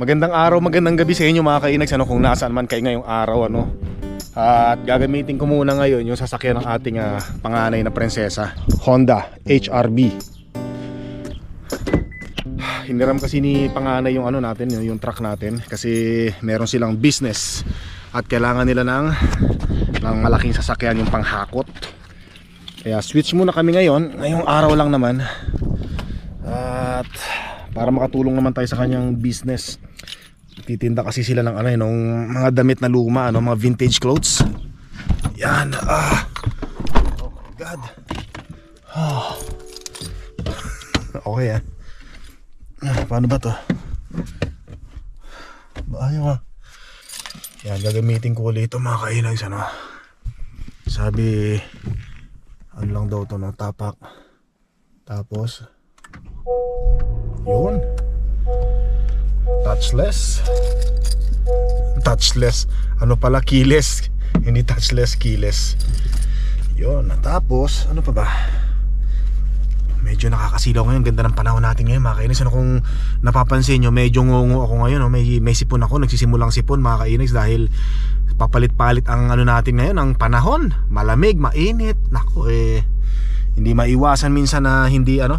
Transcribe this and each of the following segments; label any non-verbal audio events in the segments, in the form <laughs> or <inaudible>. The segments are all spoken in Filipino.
Magandang araw, magandang gabi sa inyo mga kainags ano, kung nasaan man kayo ngayong araw ano. At gagamitin ko muna ngayon yung sasakyan ng ating ah, panganay na prinsesa, Honda HRV. Hiniram kasi ni panganay yung ano natin, yung, yung truck natin kasi meron silang business at kailangan nila ng ng malaking sasakyan yung panghakot. Kaya switch muna kami ngayon, ngayong araw lang naman. At para makatulong naman tayo sa kanyang business. Titinda kasi sila ng ano eh, nung mga damit na luma, ano, mga vintage clothes. Yan. Ah. Oh my god. Ah. okay ah. Ah, Paano ba to? Ayaw ah. Yan, gagamitin ko ulit ito mga kainags ano. Sabi, ano lang daw to no, tapak. Tapos, yun. Touchless. Touchless. Ano pala, keyless. Hindi touchless, keyless. Yun. Tapos, ano pa ba? Medyo nakakasilaw ngayon. Ganda ng panahon natin ngayon, mga kainis. Ano kung napapansin nyo, medyo ngungo ako ngayon. Oh. May, may sipon ako. Nagsisimulang sipon, mga kainis. Dahil papalit-palit ang ano natin ngayon, ang panahon. Malamig, mainit. Nako eh. Hindi maiwasan minsan na hindi ano,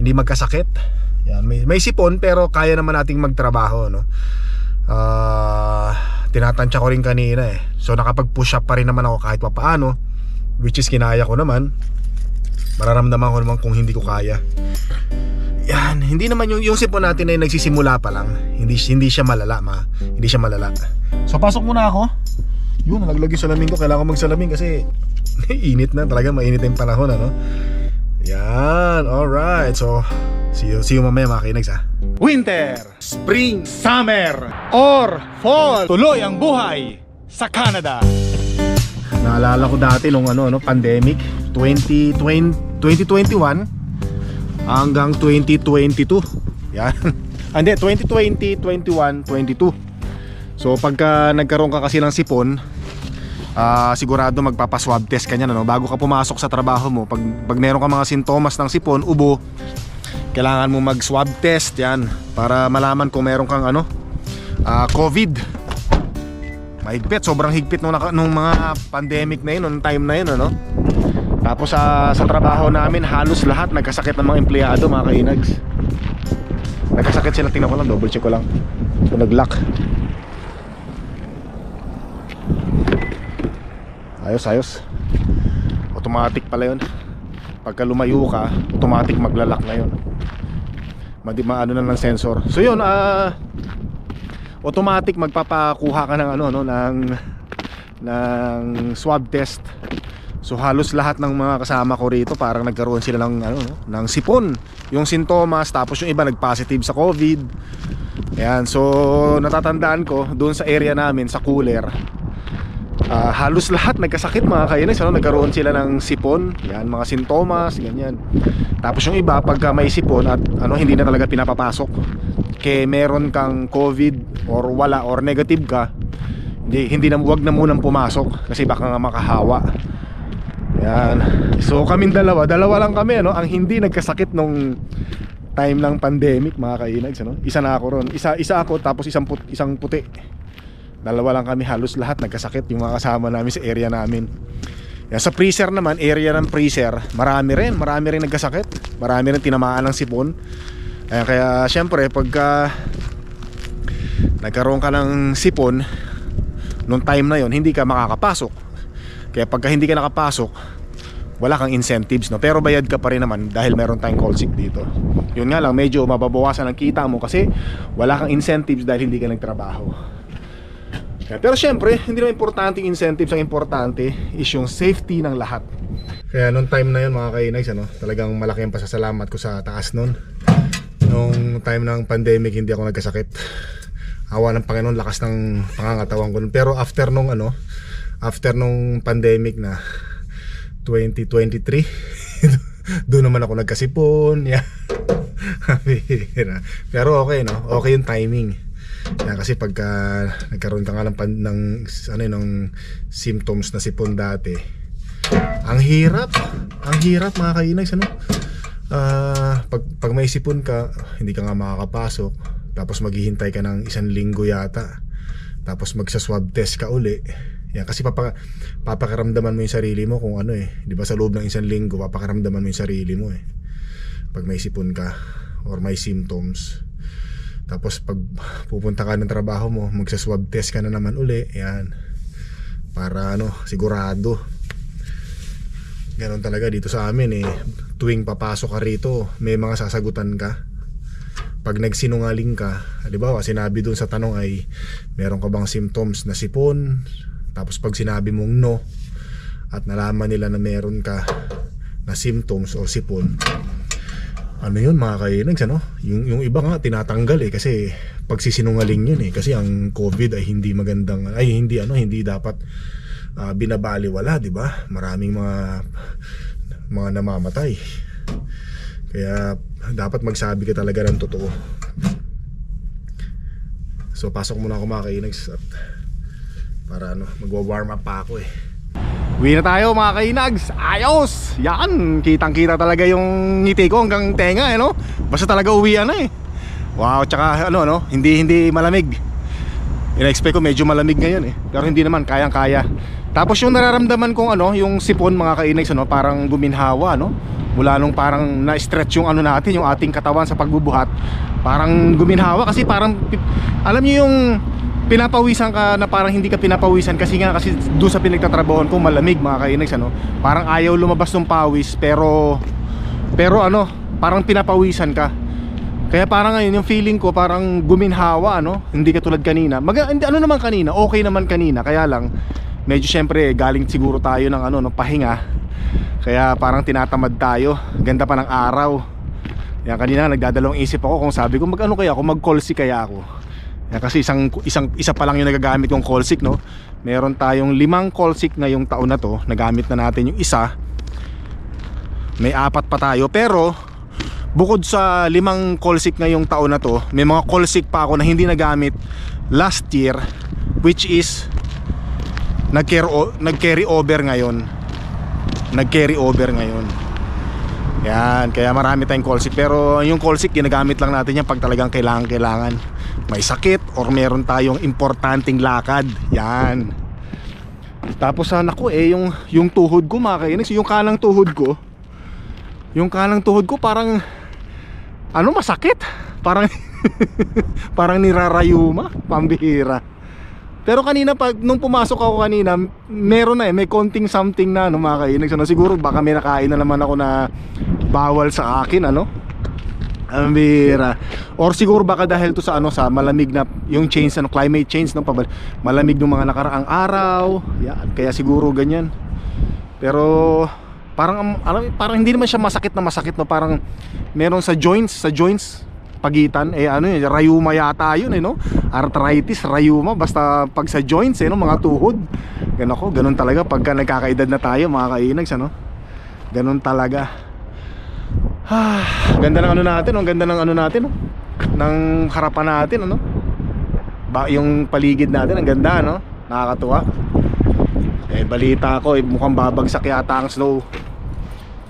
hindi magkasakit. Yan, may, may sipon pero kaya naman nating magtrabaho, no. Ah, tinatansya ko rin kanina eh. So nakapag-push up pa rin naman ako kahit papaano, which is kinaya ko naman. Mararamdaman ko naman kung hindi ko kaya. Yan, hindi naman yung yung sipon natin ay nagsisimula pa lang. Hindi hindi siya malala, ma. Hindi siya malala. So pasok muna ako. Yun, nalaglag yung salamin ko. Kailangan ko magsalamin kasi <laughs> init na talaga, mainit na yung panahon, ano. Yan, alright. So, see you, see you mamaya mga kinags ha. Winter, Spring, Summer, or Fall. Tuloy ang buhay sa Canada. Naalala ko dati nung ano, ano pandemic, 2020, 2021 hanggang 2022. Yan. <laughs> Hindi, 2020, 21, 22. So pagka nagkaroon ka kasi ng sipon, ah sigurado magpapaswab test ka niyan ano bago ka pumasok sa trabaho mo. Pag pag meron ka mga sintomas ng sipon, ubo, kailangan mo mag-swab test 'yan para malaman kung meron kang ano, ah, COVID. Mahigpit, sobrang higpit nung, nung mga pandemic na yun, nung time na yun, ano? Tapos sa, sa trabaho namin, halos lahat nagkasakit ng mga empleyado, mga kainags. Nagkasakit sila, tingnan ko lang, double check ko lang. So, nag-lock. Ayos, ayos. Automatic pala yun. Pagka lumayo ka, automatic maglalak na yun. Madi maano na ng sensor. So yun, ah automatic magpapakuha ka ng ano no ng ng swab test. So halos lahat ng mga kasama ko rito parang nagkaroon sila ng ano no, ng sipon, yung sintomas tapos yung iba nag-positive sa COVID. Ayan, so natatandaan ko doon sa area namin sa cooler. Ah, halos lahat nagkasakit mga kainis ano, nagkaroon sila ng sipon. Yan mga sintomas ganyan. Tapos yung iba pagka may sipon at ano hindi na talaga pinapapasok kaya meron kang covid or wala or negative ka hindi, hindi na wag na munang pumasok kasi baka nga makahawa. Yan. So kaming dalawa dalawa lang kami ano? Ang hindi nagkasakit nung time ng pandemic mga kainags ano? Isa na ako ron. Isa isa ako tapos isang put, isang puti dalawa lang kami halos lahat nagkasakit yung mga kasama namin sa area namin. Yan, sa freezer naman area ng freezer marami rin marami rin nagkasakit. Marami rin tinamaan ng sipon. Ayan, kaya syempre pagka nagkaroon ka ng sipon nung time na yon hindi ka makakapasok. Kaya pagka hindi ka nakapasok wala kang incentives no? Pero bayad ka pa rin naman dahil meron tayong call sick dito. Yun nga lang medyo mababawasan ang kita mo kasi wala kang incentives dahil hindi ka nagtrabaho pero syempre, hindi naman importante yung incentives. Ang importante is yung safety ng lahat. Kaya nung time na yun mga kainags, ano, talagang malaki ang pasasalamat ko sa taas nun. Nung time ng pandemic, hindi ako nagkasakit. Awa ng Panginoon, lakas ng pangangatawan ko. nun. Pero after nung ano, after nung pandemic na 2023, <laughs> doon naman ako nagkasipon. <laughs> Yeah. Pero okay no, okay yung timing. Yan, kasi pagka nagkaroon ka nga ng, ng, ano, ng symptoms na sipon dati, ang hirap. Ang hirap mga kainags, ano? Ah, pag, pag may sipon ka, hindi ka nga makakapasok. Tapos maghihintay ka ng isang linggo yata. Tapos magsa-swab test ka uli. Yan, kasi papa, papakaramdaman mo yung sarili mo kung ano eh. Di ba sa loob ng isang linggo, papakaramdaman mo yung sarili mo eh. Pag may sipon ka or may symptoms. Tapos pag pupunta ka ng trabaho mo, magsa-swab test ka na naman uli. Yan. Para ano, sigurado. Ganon talaga dito sa amin eh. Tuwing papasok ka rito, may mga sasagutan ka. Pag nagsinungaling ka, ba, sinabi dun sa tanong ay meron ka bang symptoms na sipon? Tapos pag sinabi mong no at nalaman nila na meron ka na symptoms o sipon, ano yun mga kainags ano? Yung, yung iba nga tinatanggal eh kasi pagsisinungaling yun eh kasi ang COVID ay hindi magandang ay hindi ano hindi dapat ah, binabaliwala di ba? Maraming mga mga namamatay. Kaya dapat magsabi ka talaga ng totoo. So pasok muna ako mga kainags at para ano magwa-warm up pa ako eh. Uwi na tayo mga kainags Ayos! Yan! Kitang kita talaga yung ngiti ko hanggang tenga eh no? Basta talaga uwi na eh Wow, tsaka ano no? Hindi, hindi malamig Ina-expect ko medyo malamig ngayon eh Pero hindi naman, kayang kaya Tapos yung nararamdaman kong ano Yung sipon mga kainags ano, Parang guminhawa no? Mula nung parang na-stretch yung ano natin Yung ating katawan sa pagbubuhat Parang guminhawa kasi parang Alam niyo yung pinapawisan ka na parang hindi ka pinapawisan kasi nga kasi doon sa pinagtatrabahoan ko malamig mga kainags ano. Parang ayaw lumabas ng pawis pero pero ano parang pinapawisan ka. Kaya parang ngayon yung feeling ko parang guminhawa ano hindi katulad kanina. Mag hindi, ano naman kanina okay naman kanina. Kaya lang medyo syempre galing siguro tayo ng ano no pahinga. Kaya parang tinatamad tayo. Ganda pa ng araw. Yan kanina nagdadalawang isip ako kung sabi ko mag ano kaya ako? Mag call si kaya ako yan, kasi isang, isang, isa pa lang yung nagagamit yung call sick no? Meron tayong limang call sick ngayong taon na to. Nagamit na natin yung isa. May apat pa tayo. Pero Bukod sa limang call sick ngayong taon na to May mga call sick pa ako na hindi nagamit Last year Which is Nag-carry, over ngayon. Nag-carry over ngayon. Yan, kaya marami tayong call sick. Pero yung call sick, ginagamit lang natin yan Pag talagang kailangan, kailangan May sakit or meron tayong importanteng lakad Yan Tapos sana ko eh, yung, yung tuhod ko mga Yung kanang tuhod ko Yung kanang tuhod ko parang Ano masakit Parang <laughs> Parang nirarayuma Pambihira pero kanina pag nung pumasok ako kanina, meron na eh, may konting something na ano mga kainis. Ano, siguro baka may nakain na naman ako na bawal sa akin ano. Ang bira. Or siguro baka dahil to sa ano sa malamig na yung change ano climate change no pabal malamig ng mga nakaraang araw. Yan, kaya siguro ganyan. Pero parang alam parang hindi naman siya masakit na masakit no parang meron sa joints sa joints pagitan eh ano yun rayuma yata yun eh no arthritis rayuma basta pag sa joints eh no mga tuhod ganun ako ganun talaga pagka nagkakaedad na tayo mga kainags ano ganun talaga ah, ganda ng ano natin ang ganda ng ano natin no? ng harapan natin ano. Ba yung paligid natin ang ganda no nakakatuwa. Eh balita ko eh, mukhang babagsak yata ang snow.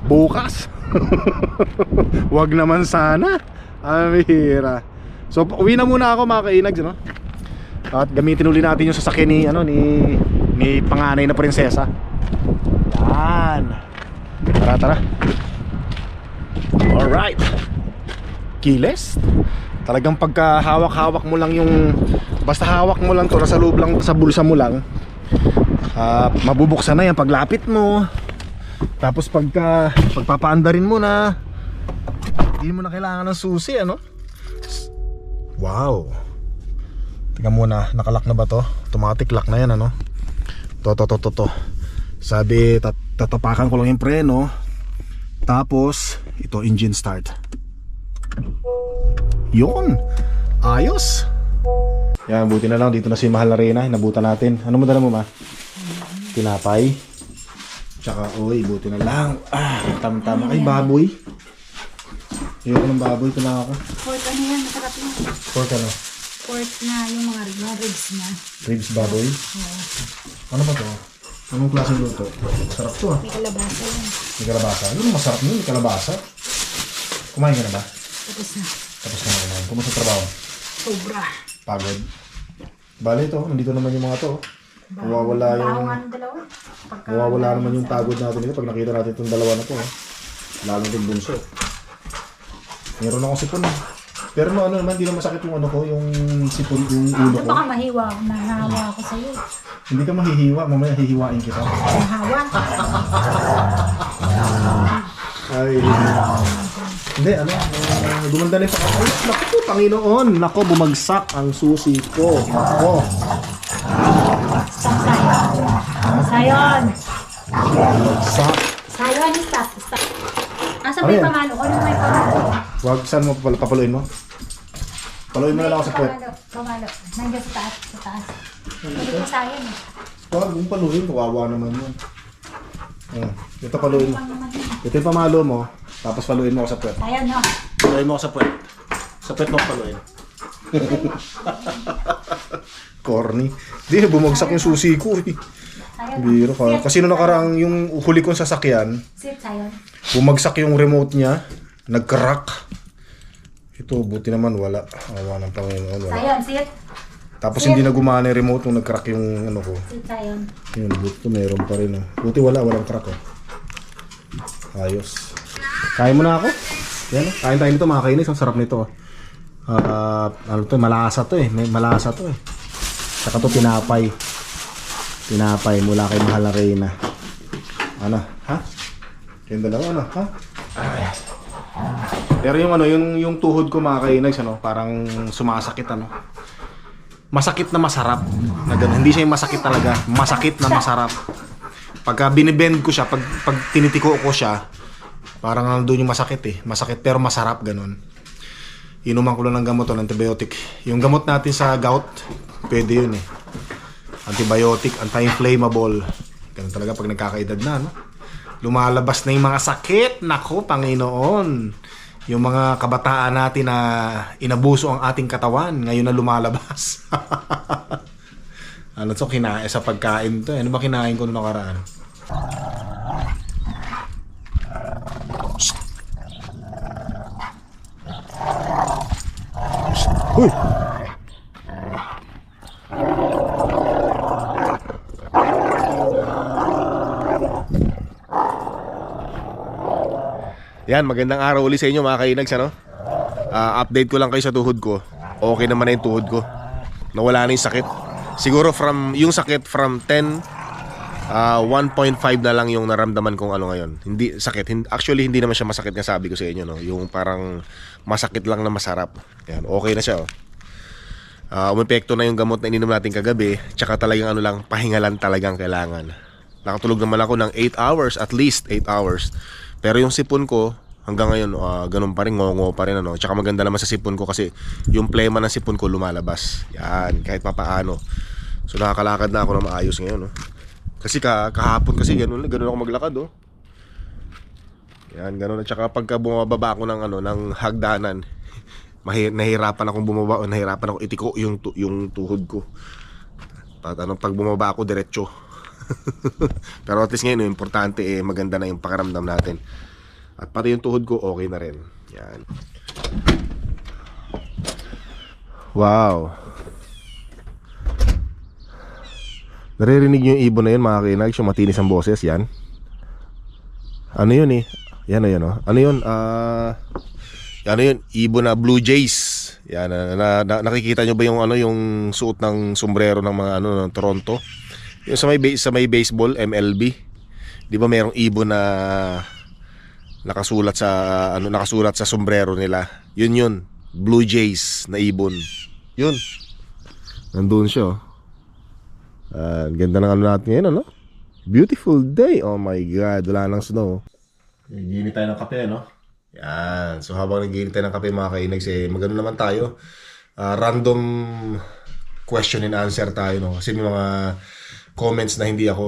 Bukas. <laughs> Wag naman sana. Bihira. So uwi na muna ako mga kainags no? at gamitin uli natin yung sasakyan ni ano ni ni panganay na prinsesa. Yan. Tara tara alright kiles talagang pagka hawak-hawak mo lang yung basta hawak mo lang to nasa loob lang sa bulsa mo lang ah, mabubuksan na yan paglapit mo. Tapos pagka pagpapaandarin mo na hindi mo na kailangan ng susi ano? Wow. Tingnan muna nakalock na ba to? Automatic lock na yan ano? To to to to, to. sabi tat tatapakan ko lang yung preno. Tapos ito engine start. Yun. Ayos. Yan buti na lang. Dito na si Mahal na Reyna. Inabutan natin. Ano mo dala mo ma? Tinapay. Tsaka oy buti na lang. Ah tam tama kay baboy. Ayoko ng baboy, ito na ako. Pork ano yan, masarap yan. Pork ano? Pork na yung mga, ribs na. Ribs baboy? Ano ba to? Anong klaseng luto? Sarap to ah. May kalabasa yan. May kalabasa. Ano masarap nun? May kalabasa. Kumain ka na ba? Tapos na. Tapos ka na kumain. Kumusta trabaho? Sobra. Pagod. Bale ito, nandito naman yung mga to. Mawawala yung... Baho nga ng dalawa. Pagka Mawawala naman yung pagod natin dito pag nakita natin itong dalawa na to. oh. Lalo din bunso. Meron akong sipon. eh. Pero no, ano naman, hindi na masakit yung ano ko, yung sipon, yung ulo Ano ko. baka mahiwa? Nahawa ako sa'yo. Hindi ka mahihiwa, mamaya hihiwain kita. Nahawa? Ay, hindi, ano, uh, gumanda na yung paka. Ay, naku po, Panginoon, nako, bumagsak ang susi ko. Nako, Stop sayon. Sayon. bumagsak. Sayon, stop. Stop. Asa Ano may yan? pamalo? Ano may pamalo? Wag, saan mo papal- papaluin mo? Paluin mo na lang ako sa puwet. Pamalo. Pamalo. Nandiyan sa taas. Sa taas. Hindi ko sayon eh. Paluin, kawawa naman yun. Uh, ito paluin mo. Ito yung pamalo mo, tapos paluin mo ako sa puwet. Sayon, no? Paluin mo ako sa puwet. Sa puwet mo ako paluin. <laughs> Corny. Hindi, bumagsak yung susi ko eh. Biro ka. Kasi nung nakarang yung huli kong sasakyan, Sit, sayon. bumagsak yung remote niya, nag-crack. Ito, buti naman wala. Awa ng Panginoon, wala. Sayon, sit. Tapos hindi na gumana yung remote nung nag-crack yung ano ko. Sit, sayon. Yun, buti ko meron pa rin. Oh. Buti wala, walang crack oh. Ayos. Kain mo na ako? Yan, oh. kain tayo nito mga kainis. Ang sarap nito. oh. Ah, ano to, malasa to eh. May malasa to eh. Saka to tinapay. Tinapay mula kay Mahal na Reyna. Ano? Ha? Yung dalawa ano? Ha? Pero yung ano, yung, yung tuhod ko mga kainags, ano, parang sumasakit ano. Masakit na masarap. Na ganun. Hindi siya yung masakit talaga. Masakit na masarap. Pagka binibend ko siya, pag, pag tinitiko ko siya, parang nandun yung masakit eh. Masakit pero masarap, ganun. Inuman ko lang ng gamot o antibiotic. Yung gamot natin sa gout, pwede yun eh. Antibiotic, anti-inflammable. Ganun talaga pag nagkakaedad na, no? Lumalabas na yung mga sakit. Nako, Panginoon. Yung mga kabataan natin na inabuso ang ating katawan, ngayon na lumalabas. <laughs> ano to, kinain sa pagkain to. eh. Ano ba kinain ko noong nakaraan? Uy! Yan, magandang araw ulit sa inyo mga kainags, ano? Ah, update ko lang kayo sa tuhod ko. Okay naman na yung tuhod ko. Nawala na yung sakit. Siguro from, yung sakit from 10, ah 1.5 na lang yung naramdaman kong ano ngayon. Hindi sakit. Actually, hindi naman siya masakit nga sabi ko sa inyo, no? Yung parang masakit lang na masarap. Yan, okay na siya, oh. Ah, umepekto na yung gamot na ininom natin kagabi, tsaka talagang ano lang, pahingalan talagang kailangan. Nakatulog naman ako ng 8 hours, at least 8 hours. Pero yung sipon ko, hanggang ngayon, ah, ganun pa rin, ngongo pa rin. Ano. Tsaka maganda naman sa sipon ko kasi yung plema ng sipon ko lumalabas. Yan, kahit papaano. So nakakalakad na ako na maayos ngayon. No? Kasi ka, kahapon kasi ganun, ganun ako maglakad. Oh. Yan, ganun. At saka pagka bumababa ako ng, ano, ng hagdanan, <laughs> mahi- nahirapan akong bumaba o nahirapan ako itiko yung, yung tuhod ko. At ano, pag bumaba ako, diretso. <laughs> Pero at least ngayon, importante eh, maganda na yung pakiramdam natin. At pati yung tuhod ko, okay na rin. Yan. Wow. Naririnig yung ibon na yun, mga kainag, yung matinis ang boses, yan. Ano yun eh? Yan o yun oh. Ano yun? Ah... ano yun? Ibon na Blue Jays. Yan, na, na, na- nakikita nyo ba yung ano yung suot ng sombrero ng mga ano ng Toronto? Yung sa may base sa may baseball MLB. 'Di ba merong ibon na nakasulat sa ano nakasulat sa sombrero nila. Yun yun. Blue Jays na ibon. Yun. Nandun siya. oh. Ah, ganda ng ano natin ngayon, ano? Beautiful day. Oh my God. Wala nang snow. Naginit tayo ng kape, no? Yan. So habang naginit tayo ng kape, mga kainags, eh, magano naman tayo. Ah, random question and answer tayo, no? Kasi may mga comments na hindi ako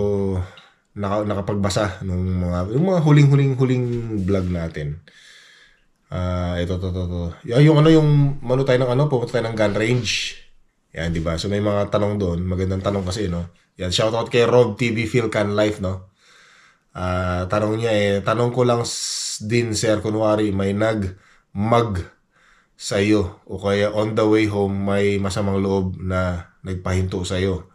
naka, nakapagbasa nung mga yung mga huling-huling huling vlog natin. Ah, ito to to to. Y- Yung ano yung mano tayo ng ano, pupunta tayo ng gun range. Yan, di ba? So may mga tanong doon, magandang tanong kasi, no. Yan, shoutout kay Rob TV Philcan Life, no. Ah, tanong niya eh, tanong ko lang din sir kunwari may nag mag sa iyo o kaya on the way home may masamang loob na nagpahinto sa iyo.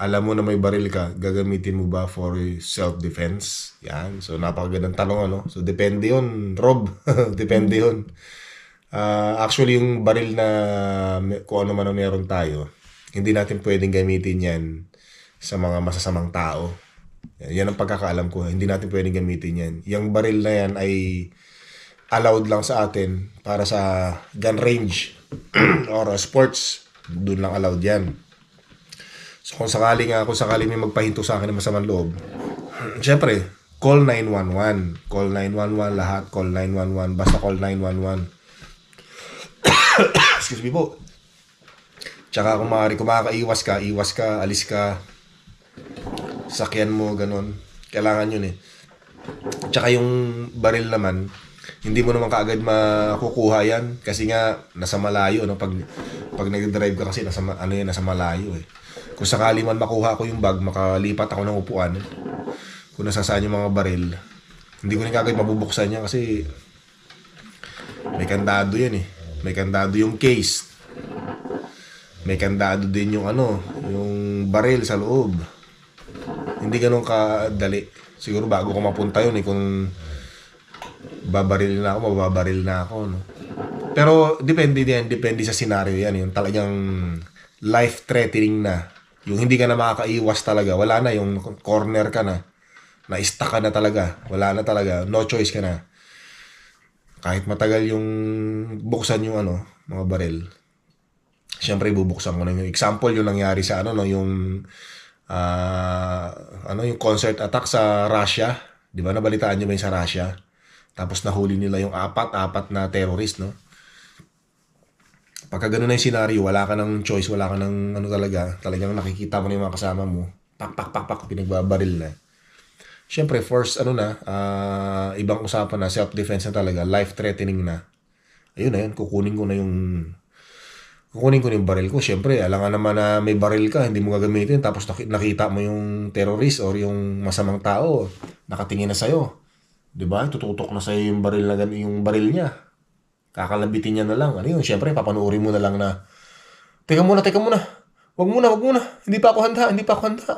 Alam mo na may baril ka, gagamitin mo ba for self-defense? Yan. So, napakagandang tanong, ano? So, depende yun, Rob. <laughs> depende yun. Ah, actually, yung baril na kung ano man ang meron tayo, hindi natin pwedeng gamitin yan sa mga masasamang tao. Yan ang pagkakaalam ko. Hindi natin pwedeng gamitin yan. Yung baril na yan ay allowed lang sa atin para sa gun range <clears throat> or sports. Doon lang allowed yan. So kung sakali nga, kung sakali may magpahinto sa akin ng masamang loob, syempre, call 911. Call 911 lahat. Call 911. Basta call 911. <coughs> Excuse me po. Tsaka kung maaari, kung makakaiwas ka, iwas ka, alis ka, sakyan mo, ganun. Kailangan yun eh. Tsaka yung baril naman, hindi mo naman kaagad makukuha yan kasi nga nasa malayo no pag pag nag-drive ka kasi nasa ano yan nasa malayo eh. Kung sakali man makuha ko yung bag, makalipat ako ng upuan. Kung nasasaan yung mga baril, hindi ko rin kaagad mabubuksan yan kasi may kandado yan eh. May kandado yung case. May kandado din yung ano, yung baril sa loob. Hindi ganun kadali. Siguro bago ko mapunta yun eh kung babaril na ako, mababaril na ako, no? Pero depende din, depende sa scenario yan. Yung talagang life-threatening na. Yung hindi ka na makakaiwas talaga. Wala na, yung corner ka na. Na-stuck ka na talaga. Wala na talaga. No choice ka na. Kahit matagal yung buksan yung ano, mga baril. Siyempre, bubuksan ko na yung example yung nangyari sa ano, no, yung ah, ano, yung concert attack sa Russia. Di ba, nabalitaan nyo ba yung sa Russia? Tapos nahuli nila yung apat, apat na terrorist, no? Pagka ganun na yung scenario, wala ka ng choice, wala ka ng ano talaga, talagang nakikita mo na yung mga kasama mo, pak, pak, pak, pak, pinagbabaril na. Siyempre, first, ano na, ah, ibang usapan na, self-defense na talaga, life-threatening na. Ayun na yun, kukunin ko na yung, kukunin ko na yung baril ko. Siyempre, alam nga naman na may baril ka, hindi mo gagamitin, tapos naki- nakita mo yung terrorist or yung masamang tao, nakatingin na sa'yo. 'di ba? Tututok na sa yung baril na yung baril niya. Kakalabitin niya na lang. Ano yun? Syempre, papanuorin mo na lang na Teka muna, teka muna. Wag muna, wag muna. Hindi pa ako handa, hindi pa ako handa. <laughs>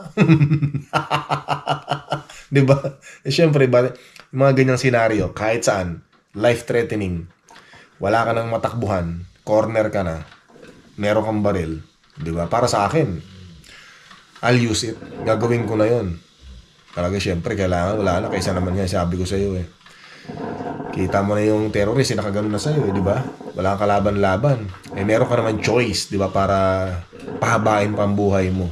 'Di ba? Eh, syempre, ba, mga ganyang senaryo, kahit saan, life-threatening, wala ka nang matakbuhan, corner ka na, meron kang baril, 'di ba? Para sa akin, I'll use it. Gagawin ko na 'yon. Talaga syempre, kailangan, wala na. Kaysa naman nga, sabi ko sa iyo eh. Kita mo na yung terrorist, eh, nakaganon na sa'yo, eh, di ba? Wala kang kalaban-laban. Eh, meron ka naman choice, di ba, para pahabain pa ang buhay mo.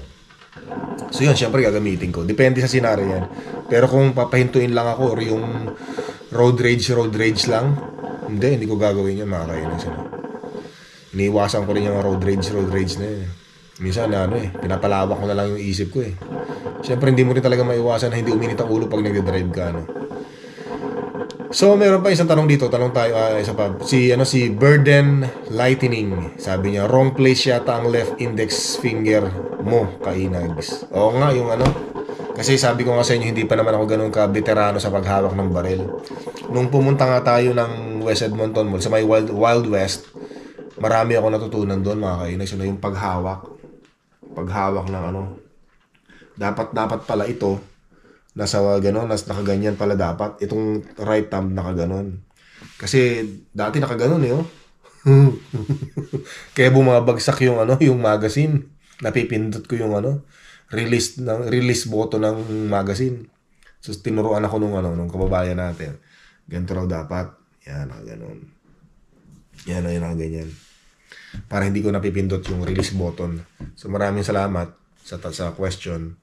So yun, syempre gagamitin ko. Depende sa scenario yan. Pero kung papahintuin lang ako or yung road rage, road rage lang, hindi, hindi ko gagawin yan, mga kainis. Ano. Iniiwasan ko rin yung road rage, road rage na yun. Minsan, ano eh, pinapalawak ko na lang yung isip ko eh. Siyempre, hindi mo rin talaga maiwasan na hindi uminit ang ulo pag nagde-drive ka, ano. So, meron pa isang tanong dito. Tanong tayo, ah, isa pa. Si, ano, si Burden Lightning. Sabi niya, wrong place yata ang left index finger mo, kainags. Oo nga, yung ano. Kasi sabi ko nga sa inyo, hindi pa naman ako ganun ka-veterano sa paghawak ng baril. Nung pumunta nga tayo ng West Edmonton Mall, sa may Wild, Wild West, marami ako natutunan doon, mga kainags. Ano, yung paghawak. Paghawak ng ano. Dapat, dapat pala ito, nasa gano'n, nas nakaganyan pala dapat. Itong right thumb nakaganon. Kasi dati nakaganon eh, oh. <laughs> Kaya bumabagsak yung ano, yung magazine. Napipindot ko yung ano, release ng release button ng magazine. So tinuruan ako nung ano, nung kababayan natin. Ganito raw dapat. Yan, nakaganon. Yan, yan, nakaganyan. Para hindi ko napipindot yung release button. So maraming salamat sa sa question.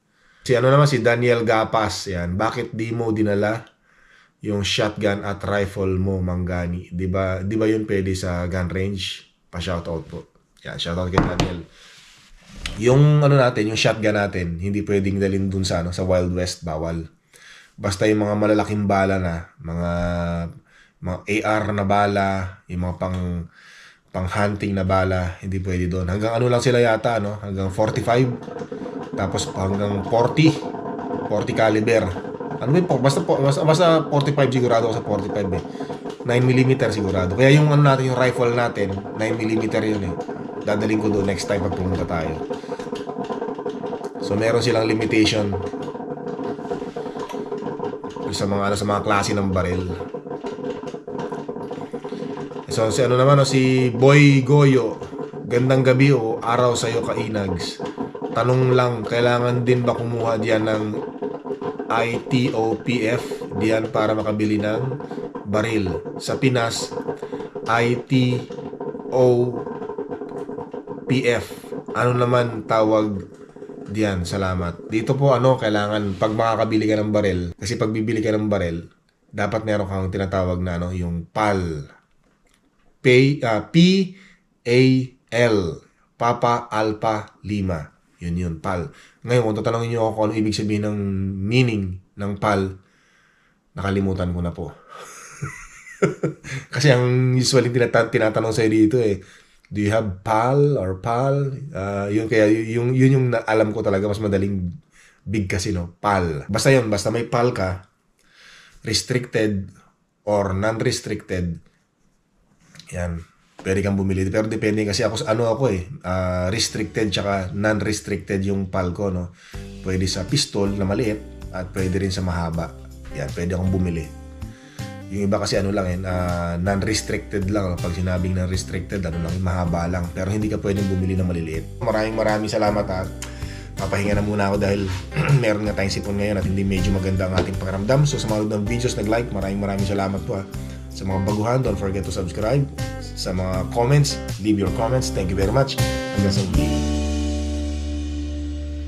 Si ano naman si Daniel Gapas, yan. Bakit di mo dinala yung shotgun at rifle mo, Manggani? 'Di ba? 'Di ba 'yun pwede sa gun range? Pa-shoutout po. Yan, shoutout kay Daniel. Yung ano natin, yung shotgun natin, hindi pwedeng dalhin dun sa ano, sa Wild West, bawal. Basta yung mga malalaking bala na, mga mga AR na bala, yung mga pang pang hunting na bala, hindi pwede doon. Hanggang ano lang sila yata, no? Hanggang 45. Tapos hanggang 40. 40 caliber. Ano ba yung, basta, basta, basta 45 sigurado ako sa 45 eh. 9mm sigurado. Kaya yung ano natin, yung rifle natin, 9mm yun eh. Dadaling ko doon next time pag pumunta tayo. So meron silang limitation sa mga ano sa mga klase ng baril. So si ano naman no, si Boy Goyo. Gandang gabi o araw sa iyo kainags. Tanong lang, kailangan din ba kumuha diyan ng ITOPF diyan para makabili ng baril. Sa Pinas, ITOPF. Ano naman tawag diyan? Salamat. Dito po ano, kailangan pag makakabili ka ng baril, kasi pag bibili ka ng baril, dapat meron kang tinatawag na ano, yung PAL. P, A L Papa Alpha Lima. Yun yun, PAL. Ngayon, kung tatanungin niyo ako kung ano ibig sabihin ng meaning ng PAL, nakalimutan ko na po. <laughs> Kasi ang usually tinata- tinatanong sa'yo dito eh, do you have PAL or PAL? Ah, yun kaya yung yun yung alam ko talaga mas madaling big kasi no, PAL. Basta yun, basta may PAL ka, restricted or non-restricted, yan, pwede kang bumili. Pero depende kasi ako, ano ako eh, ah, restricted tsaka non-restricted yung PAL ko, no. Pwede sa pistol na maliit at pwede rin sa mahaba. Yan, pwede akong bumili. Yung iba kasi ano lang eh, ah, non-restricted lang. Pag sinabing non-restricted, ano lang, mahaba lang. Pero hindi ka pwedeng bumili ng maliliit. Maraming maraming salamat at papahinga na muna ako dahil <clears throat> meron nga tayong sipon ngayon at hindi medyo maganda ang ating pakiramdam. So sa mga ng videos, nag-like, maraming maraming salamat po ha. Sa mga baguhan, don't forget to subscribe. Sa mga comments, leave your comments. Thank you very much. Hanggang sa muli.